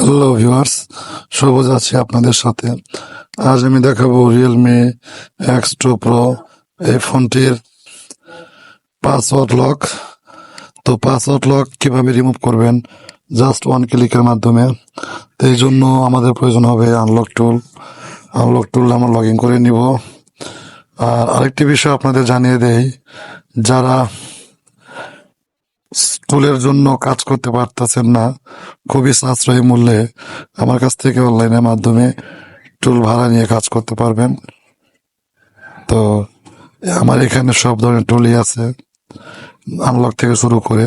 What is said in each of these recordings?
Hello viewers সবুজ আছি আপনাদের সাথে। আজ আমি দেখাবো রিয়েলমি এক্স টু প্রো এই ফোনটির পাসওয়ার্ড লক তো পাসওয়ার্ড লক কীভাবে রিমুভ করবেন? জাস্ট ওয়ান ক্লিকের মাধ্যমে। তো এই জন্য আমাদের প্রয়োজন হবে আনলক টুল আনলক টুল আমরা লগ ইন করে নিব। আর আরেকটি বিষয় আপনাদের জানিয়ে দেই, যারা টুলের জন্য কাজ করতে পারতেছেন না। খুবই সাশ্রয়ী মূল্যে আমার কাছ থেকে অনলাইনের মাধ্যমে টুল ভাড়া নিয়ে কাজ করতে পারবেন। তো আমার এখানে সব ধরনের টুলই আছে আনলক থেকে শুরু করে।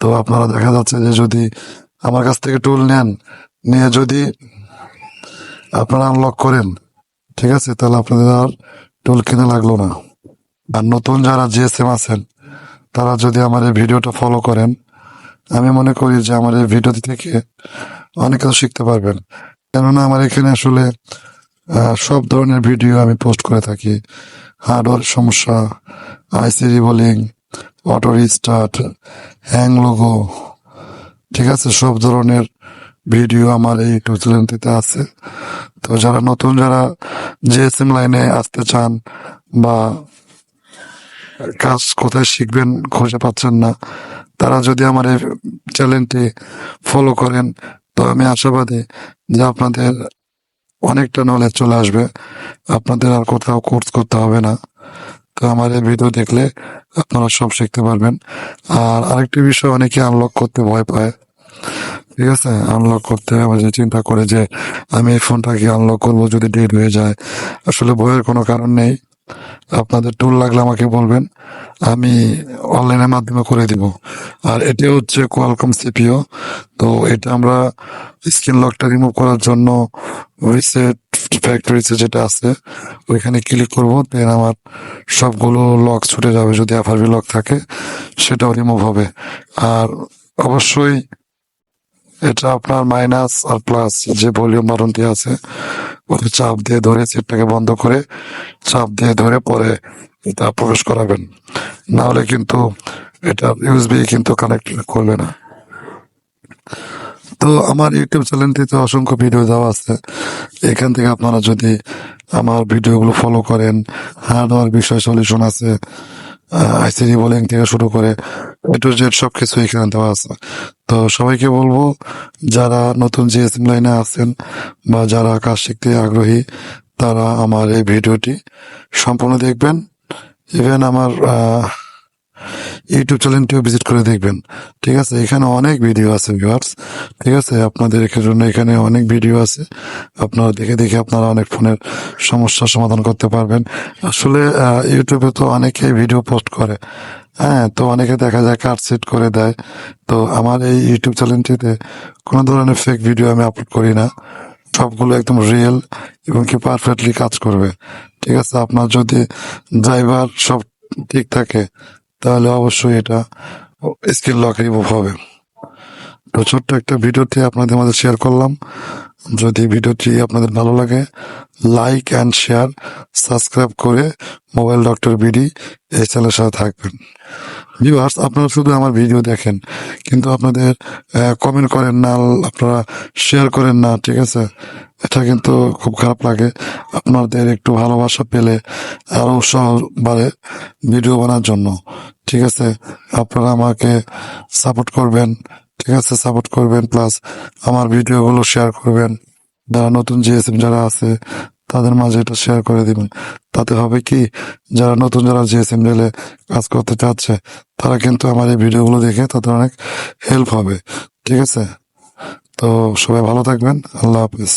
তো আপনারা দেখা যাচ্ছে যে যদি আমার কাছ থেকে টুল নেন, নিয়ে যদি আপনারা আনলক করেন, ঠিক আছে? তাহলে আপনাদের আর টুল কিনে লাগল না। আর নতুন যারা জিএসএম আছেন তারা যদি আমার এই ভিডিওটা ফলো করেন, আমি মনে করি যে আমার এই ভিডিওটি থেকে অনেক কিছু শিখতে পারবেন। কেননা আমার এখানে আসলে সব ধরনের ভিডিও আমি পোস্ট করে থাকি। হার্ডওয়ার সমস্যা, IC reballing, auto restart, hang logo, ঠিক আছে, সব ধরনের ভিডিও আমার এই ইউটিউব চ্যানেলটিতে আছে। তো যারা নতুন, যারা জিএসএম লাইনে আসতে চান বা কাজ কোথায় শিখবেন খুঁজে পাচ্ছেন না। তারা যদি আমার এই চ্যানেলটি ফলো করেন, তো আমি আশাবাদী যে আপনাদের অনেকটা নলেজ চলে আসবে। আপনাদের আর কোথাও কোর্স করতে হবে না। তো আমার এই ভিডিও দেখলে আপনারা সব শিখতে পারবেন। আর আরেকটি বিষয়, অনেকে আনলক করতে ভয় পায়। ঠিক আছে? আনলক করতে আমার যে চিন্তা করে যে আমি এই ফোনটাকে আনলক করব যদি ডেট হয়ে যায়। আসলে ভয়ের কোনো কারণ নেই। আপনাদের টুল লাগলে আমাকে বলবেন, আমি অনলাইনের মাধ্যমে করে দিব। আর এটা হচ্ছে কোয়ালকম সিপিও তো এটা আমরা স্ক্রিন লকটা রিমুভ করার জন্য রিসেট ফ্যাক্টরিতে যেটা আছে, ওইখানে ক্লিক করব দেন আমার সবগুলো লক ছুটে যাবে। যদি এফআরবি লক থাকে, সেটাও রিমুভ হবে। আর অবশ্যই এটা আপনার মাইনাস আর প্লাস যে ভলিউম বাটনটি আছে ওটা চাপ দিয়ে ধরে সেটটাকে বন্ধ করে, চাপ দিয়ে ধরে পরে এটা প্রবেশ করাবেন। না হলে কিন্তু এটা ইউএসবি কিন্তু কানেক্ট করবে না। তো আমার ইউটিউব চ্যানেলটিতে অসংখ্য ভিডিও দেওয়া আছে। এখান থেকে আপনারা যদি আমার ভিডিওগুলো ফলো করেন হার্ডওয়ার বিষয় সলিউশন আছে আইসিডি বোলিং থেকে শুরু করে টু জেড সবকিছু এখানে দেওয়া আছে। তো সবাইকে বলব যারা নতুন জিএসএম লাইনে আছেন বা যারা কাজ শিখতে আগ্রহী তারা আমার এই ভিডিওটি সম্পূর্ণ দেখবেন। ইভেন আমার আহ, ইউটিউব চ্যানেলটিও ভিজিট করে দেখবেন। ঠিক আছে, এখানে অনেক ভিডিও আছে ভিউয়ার্স ঠিক আছে, আপনাদের জন্য এখানে অনেক ভিডিও আছে। আপনারা দেখে দেখে আপনারা অনেক ফোনের সমস্যার সমাধান করতে পারবেন। আসলে ইউটিউবে তো অনেকেই ভিডিও পোস্ট করে। হ্যাঁ তো অনেকে দেখা যায় কাট সেট করে দেয়। তো আমার এই ইউটিউব চ্যানেলটিতে কোনো ধরনের ফেক ভিডিও আমি আপলোড করি না। সবগুলো একদম রিয়েল এবং কি পারফেক্টলি কাজ করবে। ঠিক আছে, আপনার যদি ড্রাইভার সব ঠিক থাকে তাহলে অবশ্যই এটা স্কিল লক হবে। তো ছোট্ট একটা ভিডিওতে আপনাদের মাঝে শেয়ার করলাম। যদি ভিডিওটি আপনাদের ভালো লাগে লাইক অ্যান্ড শেয়ার সাবস্ক্রাইব করে মোবাইল ডক্টর বিডি এই চ্যানেলের সাথে থাকবেন। ভিউয়ার্স আপনারা শুধু আমার ভিডিও দেখেন, কিন্তু আপনাদের কমেন্ট করেন না, আপনারা শেয়ার করেন না, ঠিক আছে? এটা কিন্তু খুব খারাপ লাগে। আপনাদের একটু ভালোবাসা পেলে আরও উৎসাহ বাড়ে ভিডিও বানার জন্য, ঠিক আছে? আপনারা আমাকে সাপোর্ট করবেন ঠিক আছে সাপোর্ট করবেন প্লাস আমার ভিডিওগুলো শেয়ার করবেন। যারা নতুন জিএসএম যারা আছে, তাদের মাঝে এটা শেয়ার করে দিবেন। তাতে হবে কি, যারা নতুন যারা জিএসএম রেলে কাজ করতে চাচ্ছে, তারা কিন্তু আমার এই ভিডিওগুলো দেখে তাদের অনেক হেল্প হবে। ঠিক আছে? তো সবাই ভালো থাকবেন, আল্লাহ হাফিজ।